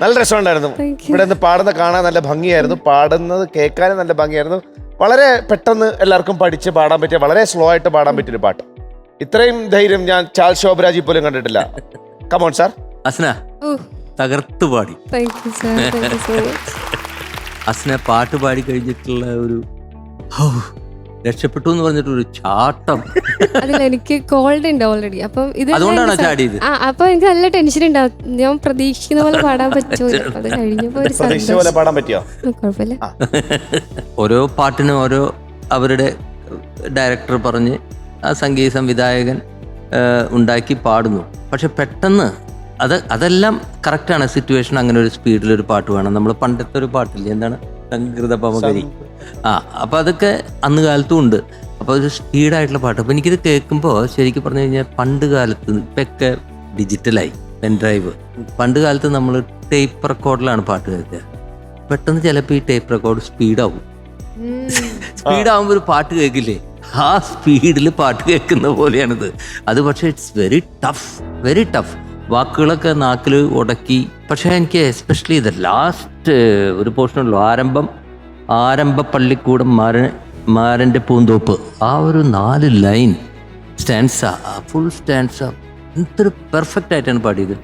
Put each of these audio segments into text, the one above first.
നല്ല രസമുണ്ടായിരുന്നു. ഇവിടെ നിന്ന് പാടുന്ന കാണാൻ നല്ല ഭംഗിയായിരുന്നു. പാടുന്നത് കേൾക്കാനും നല്ല ഭംഗിയായിരുന്നു. വളരെ പെട്ടെന്ന് എല്ലാവർക്കും പഠിച്ച് പാടാൻ പറ്റിയ വളരെ സ്ലോ ആയിട്ട് പാടാൻ പറ്റിയ ഒരു പാട്ട്. ഇത്രയും ധൈര്യം ഞാൻ ചാൽ ശോഭരാജി പോലും കണ്ടിട്ടില്ല. കമോൺ സാർ അസ്ന ഓ തകർത്ത് പാടി. അസ്ന പാട്ട് പാടി കഴിഞ്ഞിട്ടുള്ള ഒരു രക്ഷപ്പെട്ടു എന്ന് പറഞ്ഞിട്ട് ഒരു ചാട്ടം. അതിൽ എനിക്ക് കോൾഡ് ഉണ്ട് ഓൾറെഡി അപ്പം ഇത് അതുകൊണ്ടാണ് ചാടിയത്? ആ അപ്പൊ എനിക്ക് നല്ല ടെൻഷൻ ഉണ്ടാവും. ഞാൻ പ്രതീക്ഷിക്കുന്ന പോലെ പാടാൻ പറ്റുമോ? എന്ന്. അത് കഴിഞ്ഞപ്പോ ഒരു പ്രതീക്ഷിച്ച പോലെ സന്തോഷം പാടാൻ പറ്റിയോ? ആ, കുഴപ്പമില്ല. ഓരോ പാട്ടിനും ഓരോ അവരുടെ ഡയറക്ടർ പറഞ്ഞ് ആ സംഗീത സംവിധായകൻ ആ, ഉണ്ടാക്കി പാടുന്നു. പക്ഷെ പെട്ടെന്ന് അത് അതെല്ലാം കറക്റ്റാണ് സിറ്റുവേഷൻ അങ്ങനെ ഒരു സ്പീഡിൽ ഒരു പാട്ട് വേണം. നമ്മൾ പണ്ടത്തെ ഒരു പാട്ടില്ലേ? എന്താണ്? സംഗീത പമകരി ആ അപ്പം അതൊക്കെ അന്ന് കാലത്തും ഉണ്ട്. അപ്പോൾ ഒരു സ്പീഡായിട്ടുള്ള പാട്ട്. അപ്പോൾ എനിക്കിത് കേൾക്കുമ്പോൾ ശരിക്കും പറഞ്ഞു കഴിഞ്ഞാൽ പണ്ട് കാലത്ത് ഇപ്പൊക്കെ ഡിജിറ്റലായി പെൻ ഡ്രൈവ് പണ്ട് കാലത്ത് നമ്മൾ ടേപ്പ് റെക്കോർഡിലാണ് പാട്ട് കേൾക്കുക. പെട്ടെന്ന് ചിലപ്പോൾ ഈ ടേപ്പ് റെക്കോർഡ് സ്പീഡാവും സ്പീഡാവുമ്പോൾ ഒരു പാട്ട് കേൾക്കില്ലേ? ആ സ്പീഡിൽ പാട്ട് കേൾക്കുന്ന പോലെയാണിത്. അത് പക്ഷേ it's very tough very tough വാക്കുകളൊക്കെ നാക്കിൽ ഉടക്കി. പക്ഷേ എനിക്ക് എസ്പെഷ്യലി ഇത് ലാസ്റ്റ് ഒരു പോർഷനുള്ളൂ ആരംഭം ആരംഭ പള്ളിക്കൂടം മാരൻ മാരന്റെ പൂന്തോപ്പ്. ആ ഒരു നാല് ലൈൻ സ്റ്റാൻസ ഫുൾ സ്റ്റാൻസ എന്തൊരു പെർഫെക്റ്റ് ആയിട്ടാണ് പാടിയത്.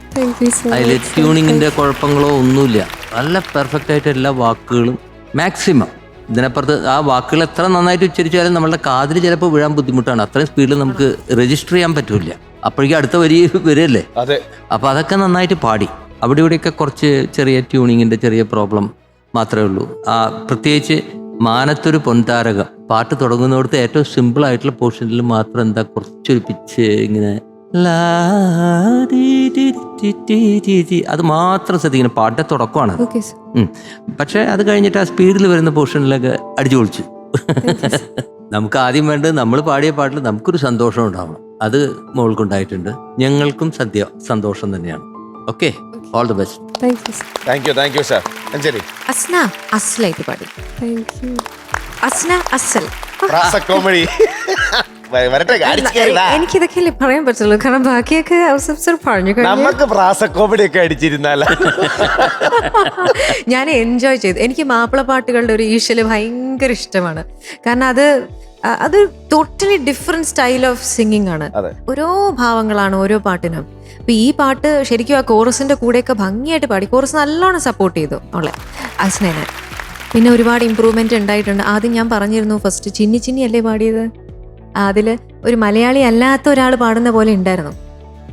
അതിൽ ട്യൂണിങ്ങിന്റെ കുഴപ്പങ്ങളോ ഒന്നുമില്ല. നല്ല പെർഫെക്റ്റ് ആയിട്ട് എല്ലാ വാക്കുകളും മാക്സിമം ഇതിനപ്പുറത്ത് ആ വാക്കുകൾ എത്ര നന്നായിട്ട് ഉച്ചരിച്ചാലും നമ്മളുടെ കാതിൽ ചിലപ്പോൾ വീഴാൻ ബുദ്ധിമുട്ടാണ്. അത്രയും സ്പീഡിൽ നമുക്ക് രജിസ്റ്റർ ചെയ്യാൻ പറ്റില്ല. അപ്പോഴേക്കും അടുത്ത വരി വരികയല്ലേ? അതെ. അപ്പോൾ അതൊക്കെ നന്നായിട്ട് പാടി. അവിടെ ഇവിടെയൊക്കെ കുറച്ച് ചെറിയ ട്യൂണിങ്ങിന്റെ ചെറിയ പ്രോബ്ലം മാത്രമേ ഉള്ളൂ. ആ പ്രത്യേകിച്ച് മാനത്തൊരു പൊൻതാരകം. പാട്ട് തുടങ്ങുന്നിടത്ത് ഏറ്റവും സിമ്പിൾ ആയിട്ടുള്ള പോർഷനിൽ മാത്രം എന്താ കുറച്ചൊരു പിച്ച് ഇങ്ങനെ. അത് മാത്രം ശ്രദ്ധിക്കണം. പാട്ട് തുടക്കമാണ്. പക്ഷെ സർ പക്ഷേ അത് കഴിഞ്ഞിട്ട് ആ സ്പീഡിൽ വരുന്ന പോർഷനിലൊക്കെ അടിച്ചു പൊളിച്ചു നമുക്ക് ആദ്യം വേണ്ടത് നമ്മൾ പാടിയ പാട്ടിൽ നമുക്കൊരു സന്തോഷം ഉണ്ടാവണം. അത് മോൾക്കുണ്ടായിട്ടുണ്ട്. ഞങ്ങൾക്കും സദ്യ സന്തോഷം തന്നെയാണ്. Okay all the best thank you sir thank you thank you sir Anjali Asna അസലായിട്ട് പാടി. താങ്ക് യു അസ്ന അസൽ പ്രാസ കോമഡി വരട്ടെ. എനിക്കിതൊക്കെയല്ലേ പറയാൻ പറ്റുള്ളൂ? കാരണം ബാക്കിയൊക്കെ ഔസഫ് സർ പറഞ്ഞു നമുക്ക് പ്രാസ കോമഡി ഒക്കെ അടിച്ചിരുന്നാല? ഞാൻ എൻജോയ് ചെയ്തു. എനിക്ക് മാപ്പിള പാട്ടുകളുടെ ഒരു ഈശ്വൽ ഭയങ്കര ഇഷ്ടമാണ്. കാരണം അത് അത് totally different style of singing ആണ്. ഓരോ ഭാവങ്ങളാണ് ഓരോ പാട്ടിനും. അപ്പൊ ഈ പാട്ട് ശരിക്കും ആ കോറസിന്റെ കൂടെയൊക്കെ ഭംഗിയായിട്ട് പാടി. കോറസ് നല്ലോണം സപ്പോർട്ട് ചെയ്തു അവളെ. അസ്നേനെ പിന്നെ ഒരുപാട് ഇമ്പ്രൂവ്മെന്റ് ഉണ്ടായിട്ടുണ്ട്. ആദ്യം ഞാൻ പറഞ്ഞിരുന്നു ഫസ്റ്റ് ചിന്നി ചിന്നി അല്ലേ പാടിയത്? അതിൽ ഒരു മലയാളി അല്ലാത്ത ഒരാൾ പാടുന്ന പോലെ ഉണ്ടായിരുന്നു.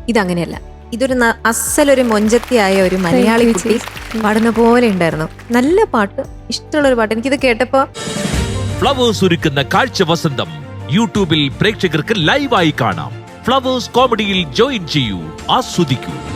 ഇതങ്ങനെയല്ല. ഇതൊരു അസലൊരു മൊഞ്ചത്തിയായ ഒരു മലയാളി കുട്ടി പാടുന്ന പോലെ ഉണ്ടായിരുന്നു. നല്ല പാട്ട്. ഇഷ്ടമുള്ള ഒരു പാട്ട്. എനിക്കിത് കേട്ടപ്പോ ഫ്ലവേഴ്സ് ഒരുക്കുന്ന കാഴ്ച വസന്തം. യൂട്യൂബിൽ പ്രേക്ഷകർക്ക് ലൈവായി കാണാം. ഫ്ലവേഴ്സ് കോമഡിയിൽ ജോയിൻ ചെയ്യൂ. ആസ്വദിക്കൂ.